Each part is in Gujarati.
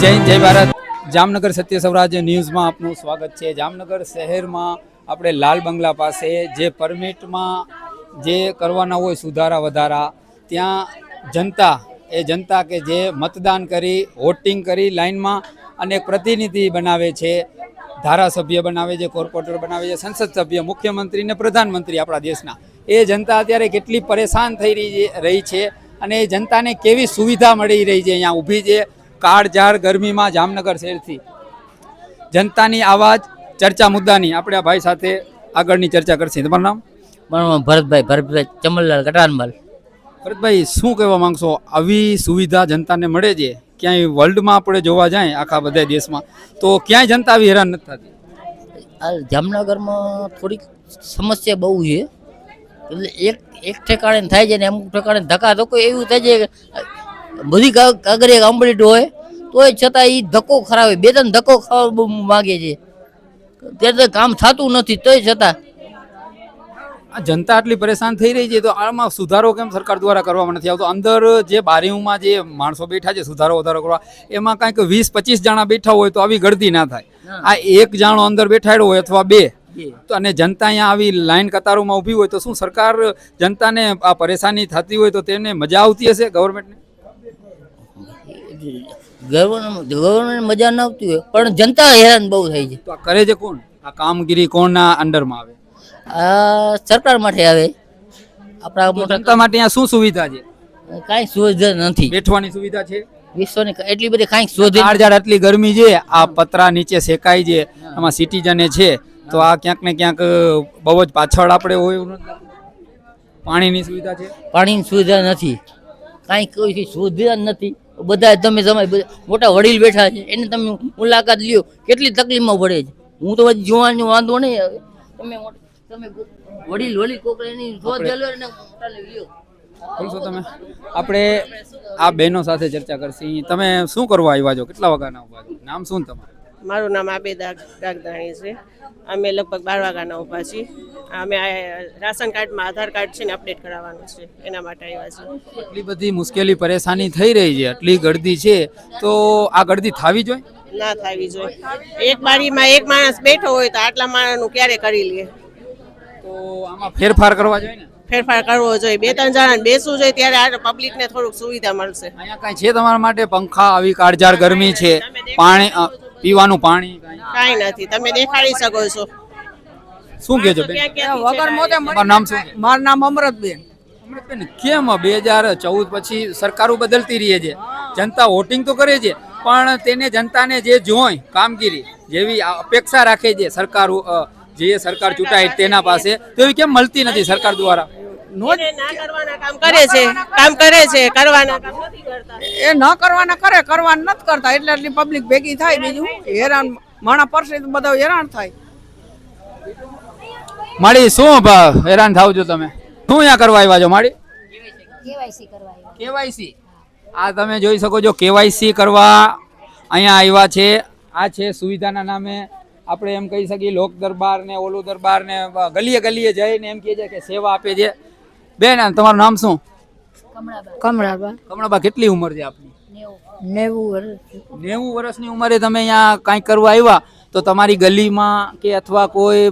જય જય ભારત. જામનગર સત્ય સૌરાજ્ય ન્યૂઝમાં આપનું સ્વાગત છે. જામનગર શહેરમાં આપણે લાલ બંગલા પાસે જે પરમિટમાં જે કરવાના હોય સુધારા વધારા, ત્યાં જનતા, એ જનતા કે જે મતદાન કરી વોટિંગ કરી લાઈનમાં અને પ્રતિનિધિ બનાવે છે, ધારાસભ્ય બનાવે છે, કોર્પોરેટર બનાવે છે, સંસદ સભ્ય, મુખ્યમંત્રી ને પ્રધાનમંત્રી આપણા દેશના. એ જનતા અત્યારે કેટલી પરેશાન થઈ રહી છે અને એ જનતાને કેવી સુવિધા મળી રહી છે અહીંયા ઊભી છે? કાળઝાળ ગરમીમાં જામનગર શહેરથી. જનતાની આવાજ ચર્ચા મુદ્દાની આપણે આ ભાઈ સાથે આગળની ચર્ચા કરશે. તમારું નામ? મારું ભરતભાઈ ભરતભાઈ ચમનલાલ કટારમલ ભરતભાઈ શું કહેવા માંગશો? આવી સુવિધા જનતાને મળે છે? ક્યાંય વર્લ્ડમાં આપણે જોવા જાય આખા બધા દેશમાં તો ક્યાંય જનતા આવી હેરાન નથી થતી? આ જામનગરમાં થોડીક સમસ્યા બહુ છે. એટલે એક એક ઠેકાણે થાય છે ને અમુક ઠેકાણે ધક્કા ધક્કો એવું થાય છે બધી કાગ- કાગળિયા કમ્પ્લીટ હોય તોય છતાં એ ધક્કો ખરાવે. બે ત્રણ ધક્કો ખાવા બહુ માગે છે. ત્યારે કામ થતું નથી તોય છતાં. આ જનતા આટલી પરેશાન થઈ રહી છે તો આમાં સુધારો કેમ સરકાર દ્વારા કરવામાં નથી આવતો? અંદર જે બારીઓમાં જે માણસો બેઠા છે સુધારો વધારો કરવા એમાં કાંઈક વીસ પચીસ જણા બેઠા હોય તો આવી ગળતી ના થાય. આ એક જાણો અંદર બેઠાડ્યો હોય અથવા બે. તો અને જનતા અહીંયા આવી લાઈન કતારોમાં ઊભી હોય તો શું સરકાર જનતાને આ પરેશાની થતી હોય તો તેને મજા આવતી હશે ગવર્મેન્ટને ગવર્મેન્ટ ગવર્મેન્ટ મજા ન આવતી હોય પણ જનતા હેરાન બહુ થાય છે. તો આ કરે છે કોણ? આ કામગીરી કોણના અંડરમાં આવે? આ સરકાર માટે આવે. આપણા જનતા માટે અહીંયા શું સુવિધા છે? કાંઈ સુવિધા નથી. બેઠવાની સુવિધા છે? વિશ્વની એટલી બધી કાંઈ શોધી કાળઝાળ આટલી ગરમી છે આ પતરા નીચે શેકાય છે આમાં સિટીજને છે તો આ ક્યાંક ને ક્યાંક બહુ જ પાછળ આપણે હોય નથી પાણીની સુવિધા છે? પાણીની સુવિધા નથી. કાંઈ કોઈ સુવિધા નથી. બધા તમે તમારી મોટા વડીલ બેઠા છે એને તમે મુલાકાત લ્યો કેટલી તકલીફમાં પડે છે? હું તો હજી જોવાનો વાંધો નહીં તમે તમે વડીલ વડીલ કોક એની શોધ લો એને મોટાને લ્યો. બોલશો તમે? આપણે આ બહેનો સાથે ચર્ચા કરશી. તમે શું કરવા આવ્યા છો? કેટલા વાગ્યાના ઊભા છો? નામ શું તમારું? મારું નામ આબેદા ગાગદાણી છે. અમે લગભગ બાર વાગ્યાના ઊભા છીએ. અમે આ રાશન કાર્ડમાં આધાર કાર્ડ છે ને અપડેટ કરાવવાનું છે. એના માટે આવ્યા છે એટલી બધી મુશ્કેલી પરેશાની થઈ રહી છે આટલી ગળદી છે. તો આ ગળદી થાવી જોઈએ? ના થાવી જોઈએ. એક બારીમાં એક માણસ બેઠો હોય તો આટલા માણસનું ક્યારે કરી લે? તો આમાં ફેરફાર કરવા જોઈએ ને? ફેરફાર કરવો જોઈએ. બે ત્રણ જણા બેસવું જોઈએ ત્યારે આ પબ્લિકને થોડુંક સુવિધા મળશે. અહીંયા કાંઈ છે તમારા માટે? પંખા આવી કાળજાર ગરમી છે. પાણી પીવાનું પાણી કાંઈ? નથી. તમે દેખાડી શકો છો. શું કહેજો બેન? ક્યાં ક્યાંથી છે? નામ શું મારું નામ અમરતબેન. અમૃતબેન કેમ બે હજાર ચૌદ પછી સરકારો બદલતી રહી છે? જનતા વોટિંગ તો કરે છે પણ તેને જનતાને જે જોઈ કામગીરી જેવી અપેક્ષા રાખે છે સરકાર જે સરકાર ચૂંટાય તેના પાસે તો એવી કેમ મળતી નથી સરકાર દ્વારા? કામ કરે છે. કામ કરે છે કરવાના. કામ નથી કરતા. એ ન કરવાના કરે કરવાના નથી કરતા. એટલે એટલી પબ્લિક ભેગી થાય બીજું. હેરાન માણા પરસે તો બધા હેરાન થાય. માળી શું હેરાન થાવ છો તમે? શું અહીંયા કરવા આવ્યા છો માળી? કેવાયસી કરવા કેવાયસી? આ તમે જોઈ શકો છો કેવાયસી કરવા અહીંયા આવ્યા છે. આ છે સુવિધાના નામે આપણે એમ કહી શકીએ લોક દરબાર ને ઓલું દરબાર ને ગલીએ ગલીએ જઈને એમ કહે છે કે સેવા આપે છે. બેન આ તમારું નામ શું? કમળાબા. કમળાબા. કમળાબા કેટલી ઉંમર છે આપની? નેવું નેવું વર્ષ. નેવું વર્ષની ઉંમરે તમે અહીંયા કાંઈક કરવા આવ્યા તો તમારી ગલીમાં કે અથવા કોઈ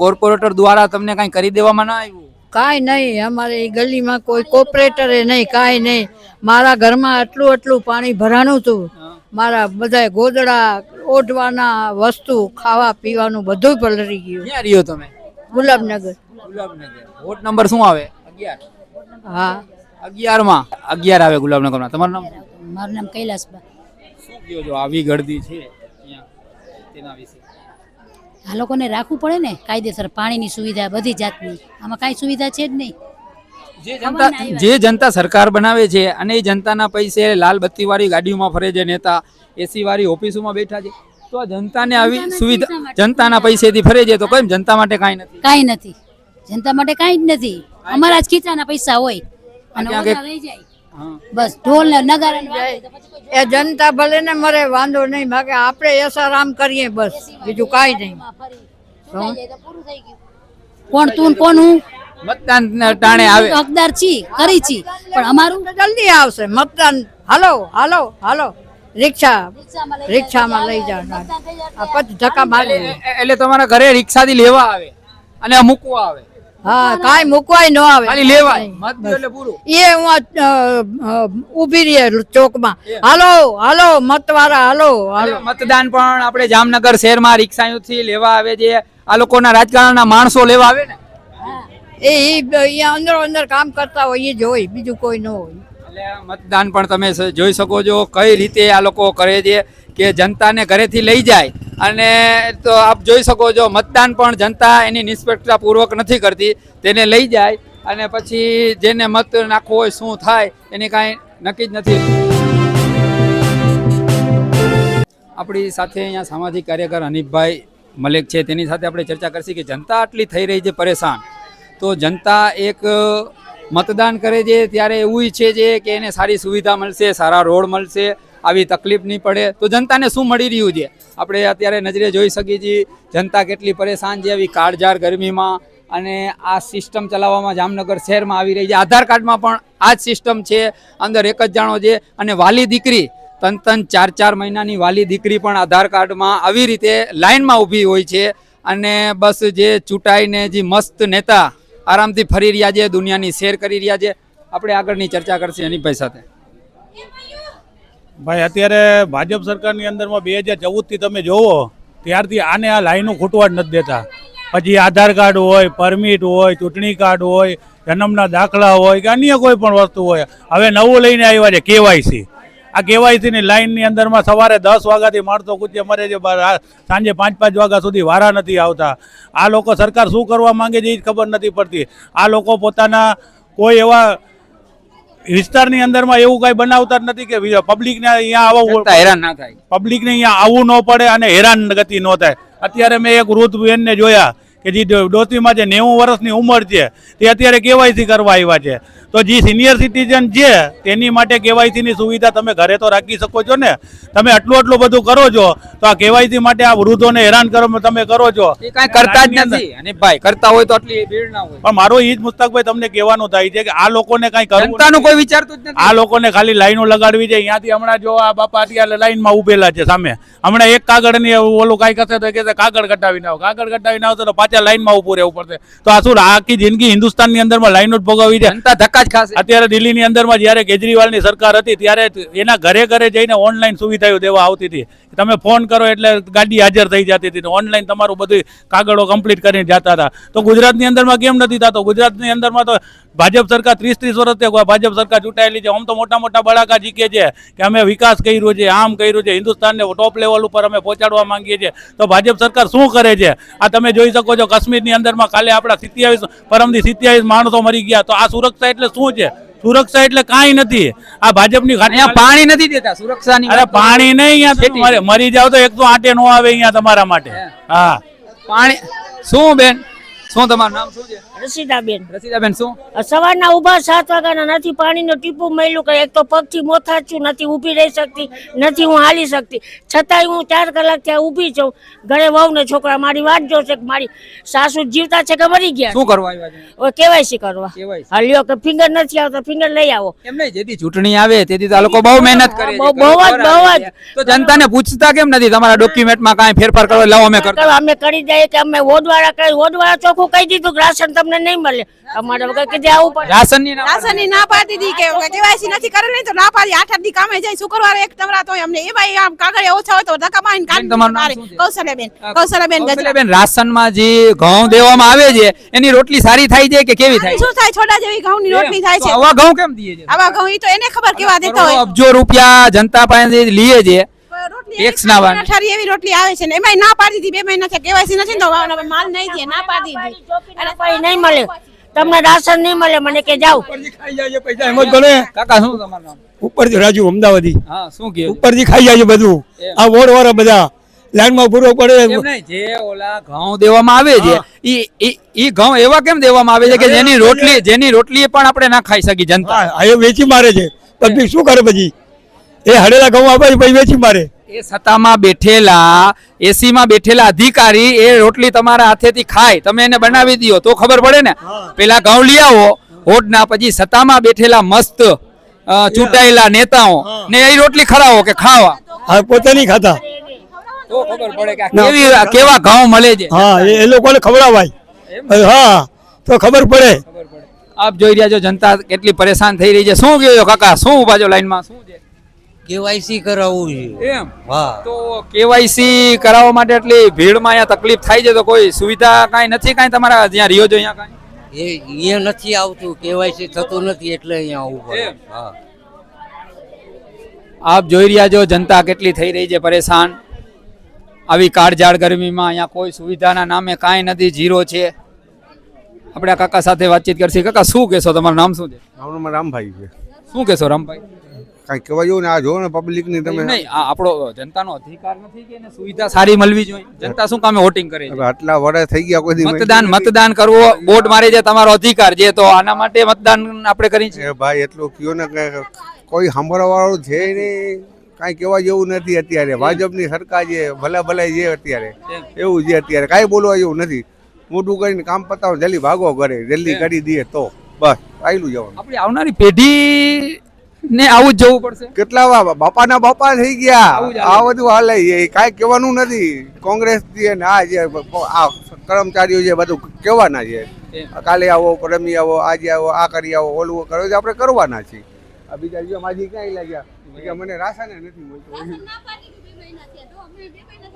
કોર્પોરેટર દ્વારા તમને કાંઈ કરી દેવામાં ના આવ્યું? કાંઈ નહીં અમારે એ ગલીમાં કોઈ કોપરેટરે નહીં કાંઈ નહીં. મારા ઘરમાં આટલું આટલું પાણી ભરાણું હતું. મારા બધા ગોદડા ઓઢવાના વસ્તુ ખાવા પીવાનું બધું પલરી ગયું. ક્યાં રહ્યો તમે? ગુલાબનગર. ગુલાબનગર. વોટ નંબર શું આવે? અગિયાર. હા. અગિયારમાં? અગિયાર આવે ગુલાબનગરમાં. તમારું નામ? મારું નામ કૈલાસબા. શું કહો છો? આવી ગળદી છે અહીંયા તેના વિશે. આ લોકોને રાખવું પડે ને કાયદેસર પાણીની સુવિધા બધી જાતની. આમાં કાંઈ સુવિધા છે જ નહીં. જે જનતા જે જનતા સરકાર બનાવે છે અને એ જનતાના પૈસે લાલ બત્તી વાળી ગાડીઓમાં ફરે છે નેતા એસી વાળી ઓફિસોમાં બેઠા છે. તો આ જનતાને આવી સુવિધા જનતાના પૈસેથી ફરે છે તો કેમ? જનતા માટે કાંઈ નથી? કાંઈ નથી. જનતા માટે કાંઈ જ નથી. અમારા જ ખીચાના પૈસા હોય. અને ઓલા લઈ જાય. બસ ઢોલ ને નગારા એ જનતા ભલે ને મરે વાંધો નહીં બાકી આપણે એસારામ કરીએ બસ. બીજું કાંઈ નહીં. માં ફરી. ચૂંટાઈ જાય તો પૂરું થઈ ગયું. કોણ તું કોણ હું? મતદાન ટાણે આવે. હકદાર છી કરી છી પણ અમારું? જલ્દી આવશે. મતદાન હાલો હાલો હાલો. રિક્ષા રિક્ષામાં લઈ જાવ પછી ધક્કા મારી એટલે તમારા ઘરે રિક્ષાથી લેવા આવે અને મૂકવા આવે. હા કાંઈ મૂકવાય ન આવે. ખાલી લેવાય. મત એટલે પૂરું. એ હું આ, અ, અ, ઊભી રહી ચોકમાં. હાલો હાલો મતવાળા હાલો હાલો. મતદાન પણ આપણે જામનગર શહેરમાં રિક્ષાઓથી લેવા આવે છે. આ લોકોના રાજકારણના માણસો લેવા આવે ને. એ અહીંયા અંદરો અંદર કામ કરતા હોય એ જ હોય બીજું કોઈ ન હોય. મતદાન પણ તમે જોઈ શકો છો કઈ રીતે આ લોકો કરે છે કે જનતાને ઘરેથી લઈ જાય. અને તો આપ જોઈ શકો છો, મતદાન પણ જનતા એની નિષ્પક્ષતા પૂર્વક નથી કરતી. તેને લઈ જાય અને પછી જેને મત નાખવો હોય, શું થાય, એની કાંઈ નક્કી જ નથી. આપણી સાથે અહીંયા સામાજિક કાર્યકર હનીફભાઈ મલિક છે. તેની સાથે આપણે ચર્ચા કરશી કે જનતા આટલી થઈ રહી છે પરેશાન. તો જનતા એક મતદાન કરે છે, ત્યારે એવું ઈચ્છે છે કે એને સારી સુવિધા મળશે, સારા રોડ મળશે આવી તકલીફ નહીં પડે. તો જનતાને શું મળી રહ્યું છે? આપણે અત્યારે નજરે જોઈ શકીએ છીએ, જનતા કેટલી પરેશાન છે આવી કાળઝાળ ગરમીમાં અને આ સિસ્ટમ ચલાવવામાં જામનગર શહેરમાં આવી રહી છે. આધાર કાર્ડમાં પણ આ જ સિસ્ટમ છે, અંદર એક જ જાણો છે. અને વાલી દીકરી, તન તન ચાર ચાર મહિનાની વાલી દીકરી પણ આધાર કાર્ડમાં આવી રીતે લાઇનમાં ઊભી હોય છે. અને બસ જે ચૂંટાઈને જે મસ્ત નેતા આરામથી ફરી રહ્યા છે, દુનિયાની શેર કરી રહ્યા છે. આપણે આગળની ચર્ચા કરશે અનિભાઈ સાથે. ભાઈ, અત્યારે ભાજપ સરકારની અંદરમાં બે હજાર ચૌદથી તમે જોવો, ત્યારથી આને આ લાઈનો ખૂટવા જ નથી દેતા. પછી આધાર કાર્ડ હોય, પરમિટ હોય, ચૂંટણી કાર્ડ હોય, જન્મના દાખલા હોય, કે અન્ય કોઈ પણ વસ્તુ હોય. હવે નવું લઈને આવ્યા છે, કેવાયસી. આ કેવાયસીની લાઈનની અંદરમાં સવારે દસ વાગ્યાથી માણસો કૂચે મરે છે સાંજે પાંચ પાંચ વાગ્યા સુધી વારા નથી આવતા. આ લોકો સરકાર શું કરવા માંગે છે એ ખબર નથી પડતી. આ લોકો પોતાના કોઈ એવા વિસ્તારની અંદરમાં એવું કઈ બનાવતા જ નથી કે પબ્લિકને અહીંયા આવું હેરાન ના થાય. પબ્લિકને અહીંયા આવવું ન પડે અને હેરાન ગતિ ન થાય. અત્યારે મેં એક વૃદ્ધ બેનને જોયા. કે જે ડોસીમાં જે નેવું વર્ષની ઉંમર છે તે અત્યારે કેવાયસી કરવા આવ્યા છે. તો જે સિનિયર સિટીઝન છે તેની માટે કેવાયસીની સુવિધા તમે ઘરે તો રાખી શકો છો ને. તમે આટલું આટલું બધું કરો છો તો આ કેવાયસી માટે આ વૃદ્ધોને હેરાન કરો તમે કરો છો. એ કાંઈ કરતા જ નથી. અનિભાઈ કરતા હોય તો આટલી ભીડ ના હોય. પણ મારો એ જ મુસ્તકભાઈ તમને કહેવાનું થાય છે કે આ લોકોને કાંઈ કરવું કોઈ વિચારતું જ નથી. આ લોકોને ખાલી લાઈનો લગાડવી છે. અહીંયાથી હમણાં જો આ બાપા અત્યારે લાઈનમાં ઉભેલા છે સામે. હમણાં એક કાગળની ઓલું કાંઈ કરશે તો કે કાગળ કટાવી નાખો. કાગળ કટાવી નાખો તો પાછા લાઈનમાં ઉભું રહેવું પડશે. તો આ શું આખી જિંદગી હિન્દુસ્તાનની અંદરમાં લાઈનો જ ભોગવવી છે? ધક્કા જ ખાશે. અત્યારે દિલ્હીની અંદરમાં જ્યારે કેજરીવાલની સરકાર હતી ત્યારે એના ઘરે ઘરે જઈને ઓનલાઈન સુવિધાઓ દેવા આવતી હતી. તમે ફોન કરો એટલે ગાડી હાજર થઈ જતી હતી ઓનલાઈન તમારું બધું કાગળો કમ્પ્લીટ કરીને જતા હતા. તો ગુજરાતની અંદરમાં કેમ નથી થતો? ગુજરાતની અંદરમાં તો ભાજપ સરકાર ત્રીસ ત્રીસ વર્ષથી ભાજપ સરકાર ચૂંટાયેલી છે. આમ તો મોટા મોટા બળાકા જીકે છે કે અમે વિકાસ કર્યો છે આમ કર્યું છે. હિન્દુસ્તાનને ટોપ લેવલ ઉપર અમે પહોંચાડવા માંગીએ છીએ. તો ભાજપ સરકાર શું કરે છે? આ તમે જોઈ શકો છો કાશ્મીરની અંદરમાં કાલે આપણા સિત્યાવીસ પરમથી સિત્યાવીસ માણસો મરી ગયા તો આ સુરક્ષા એટલે શું છે? સુરક્ષા એટલે કાંઈ નથી. આ ભાજપની પાણી નથી દેતા સુરક્ષાની અરે પાણી નહીં અહીંયા મરી- મરી જાવ તો એક તો આટે નો આવે અહીંયા તમારા માટે. હા. પાણી શું બેન? શું તમારું નામ શું છે? રસીદાબેન. રસીદાબેન શું? સવારના ઊભા સાત વાગ્યાના નથી પાણીનો ટીપું મળ્યું કે એક તો પગથી મોથા છું નથી ઊભી રહી શકતી નથી હું હાલી શકતી. છતાંય હું ચાર કલાક ત્યાં ઊભી છું. ઘરે વહુ ને છોકરા મારી વાત જોશે કે મારી સાસુ જીવતા છે કે મરી ગયા શું કરવા આવ્યા કેવાયસી કરવા. હા લ્યો કે ફિંગર નથી આવતા ફિંગર લઈ આવો. એમ નહીં જેથી ચૂંટણી આવે તેથી તો આ લોકો બહુ મહેનત કરે બહુ- બહુ જ, બહુ જ. તો જનતાને પૂછતા કેમ નથી? તમારા ડોક્યુમેન્ટમાં કાંઈ ફેરફાર કરો લાવો અમે કરતા અમે કરી દઈએ કે અમે વોડવાળા કઈ વોડવાળા ચોખ્ખું કહી દીધું રાશન તમને નહીં મળે. અમારે વગર કીધે આવું પડે. રાશનની રાશનની ના પાડી દી કે કેવાયસી નથી કરેલી તો ના પાડી. આઠ આઠ દી કામે જાય શુક્રવારે એક તમરા તો અમને એમાં આમ કાગળ ઓછા હોય તો ધક્કા મારીને કાઢી તમારું કૌશલ્યાબેન કૌશલ્યાબેન કૌશલ્યાબેન રાશનમાં જે ઘઉં દેવામાં આવે છે એની રોટલી સારી થાય છે કે કેવી થાય? શું થાય? છોડા જેવી ઘઉંની રોટલી થાય છે. આવા ઘઉં કેમ દીએ છે? આવા ઘઉં ઈ તો એને ખબર કેવા દેતા હોય. અબજો રૂપિયા જનતા પાસે લીએ છે રોટલી Tax ના એવી રોટલી આવે છે ને એમાંય ના પાડી દીધી બે મહિના કેવાયસી નથી ને તો માલ નહીં દે ના પાડી દીધી. અને કોઈ નહીં મળે તમને રાશન નહીં મળે મને કે જાઓ. એમ જ બને કાકા શું તમારું નામ? ઉપરથી રાજુ અમદાવાદી. હા શું કે ઉપરથી ખાઈ જાય બધું. આ વોર વાળા બધા. લાઈનમાં પૂરો પડે. જે ઓલા ઘઉં દેવામાં આવે છે ઈ ઈ- ઈ ઘઉં એવા કેમ દેવામાં આવે છે કે જેની રોટલી જેની રોટલી પણ આપણે ના ખાઈ શકી જનતા? એ વેચી મારે છે. પબ્લિક શું કરે પછી? એ હડેલા ઘઉં આપે છે પછી વેચી મારે. એ સત્તામાં બેઠેલા એસીમાં બેઠેલા અધિકારી એ રોટલી તમારા હાથેથી ખાય. તમે એને બનાવી દો તો ખબર પડે ને? પેલા ઘઉં લઈ આવો હોડ ના પછી સત્તામાં બેઠેલા મસ્ત ચૂંટાયેલા નેતાઓ ને એ રોટલી ખરાવો કે ખાવા? પોતે નહીં ખાતા. તો ખબર પડે કે કેવી કેવા ઘઉં મળે છે? હા એ લોકોને ખવડાવાય. હા તો ખબર પડે. આપ જોઈ રહ્યા છો જનતા કેટલી પરેશાન થઈ રહી છે. શું કહ્યું કાકા? શું ઊભા છો લાઈનમાં? શું કેવાયસી કરાવવું છે. એમ? હા. તો કેવાયસી કરાવવા માટે એટલી ભીડમાં અહીંયા તકલીફ થાય છે તો કોઈ સુવિધા કાંઈ નથી કાંઈ તમારા જ્યાં રહ્યો છો અહીંયા કાંઈ? એ અહીંયા નથી આવતું કેવાયસી થતું નથી એટલે અહીંયા આવવું પડે. એમ? હા. આપ જોઈ રહ્યા છો જનતા કેટલી થઈ રહી છે પરેશાન. આવી કાળઝાળ ગરમીમાં અહીંયા કોઈ સુવિધાના નામે કાંઈ નથી જીરો છે. આપણે કાકા સાથે વાતચીત કરશી. કાકા શું કહેશો? તમારું નામ શું છે? મારું નામ રામભાઈ છે. શું કહેશો રામભાઈ? કાંઈ કહેવા જેવું ને આ જો ને પબ્લિકની તમે. નહીં આ આપણો જનતાનો અધિકાર નથી કે એને સુવિધા સારી મળવી જોઈએ. જનતા શું કામે વોટિંગ કરે છે? આટલા વડે થઈ ગયા કોઈ મતદાન મતદાન કરવો વોટ મારે છે તમારો અધિકાર છે તો આના માટે મતદાન આપણે કરી છે ભાઈ એટલું કયો ને કોઈ સાંભળવા વાળું છે નહીં. કાંઈ કહેવા જેવું નથી અત્યારે. ભાજપની સરકાર જે ભલે ભલે જે અત્યારે. એવું છે અત્યારે. કાંઈ બોલવા જેવું નથી. મોટું કરીને કામ પતાવો જલ્દી ભાગો કરે જલ્દી કરી દઈએ તો. બસ આવેલું જવાનું. આપણી આવનારી પેઢી ને આવું જ જવું પડશે. કેટલા વા- બાપાના બાપા થઈ ગયા. આ બધું હાલે કાંઈ કહેવાનું નથી. કોંગ્રેસ ને આ જે આ કર્મચારીઓ છે બધું કહેવાના છે. કાલે આવો પરમી આવો આજે આવો આ કરી આવો ઓલું કરો આપણે કરવાના છીએ. આ બીજા જો માજી ક્યાંય લાગ્યા? કે મને રાસાને નથી મળતું.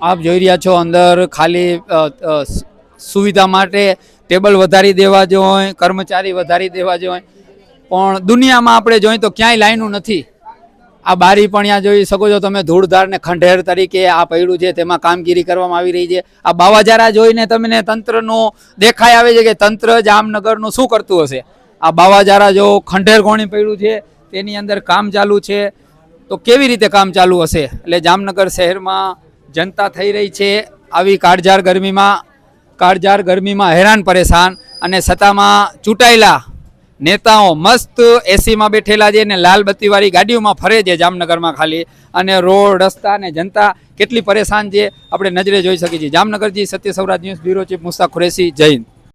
આપ જોઈ રહ્યા છો અંદર ખાલી સુવિધા માટે ટેબલ વધારી દેવા જોઈએ કર્મચારી વધારી દેવા જોઈએ પણ દુનિયામાં આપણે જોઈએ તો ક્યાંય લાઈનું નથી. આ બારી પણ અહીંયા જોઈ શકો છો તમે ધૂળધાર ને ખંડેર તરીકે આ પડ્યું છે, તેમાં કામગીરી કરવામાં આવી રહી છે. આ બાવાજારા જોઈને તમને તંત્રનો દેખાય આવે છે કે તંત્ર જામનગરનું શું કરતું હશે? આ બાવાજારા જો ખંડેર કોણી પડ્યું છે, તેની અંદર કામ ચાલુ છે. તો કેવી રીતે કામ ચાલુ હશે? એટલે જામનગર શહેરમાં જનતા થઈ રહી છે. આવી કાળઝાર ગરમીમાં કાળઝાર ગરમીમાં હેરાન પરેશાન અને સત્તામાં ચૂંટાયેલા નેતાઓ મસ્ત એસીમાં બેઠેલા છે અને લાલ બત્તીવાળી ગાડીઓમાં ફરે છે જામનગરમાં ખાલી. અને રોડ, રસ્તા અને જનતા કેટલી પરેશાન છે, આપણે નજરે જોઈ શકીએ છીએ. જામનગરજી સત્ય Swaraj news bureau chief Mushtaq Qureshi Jain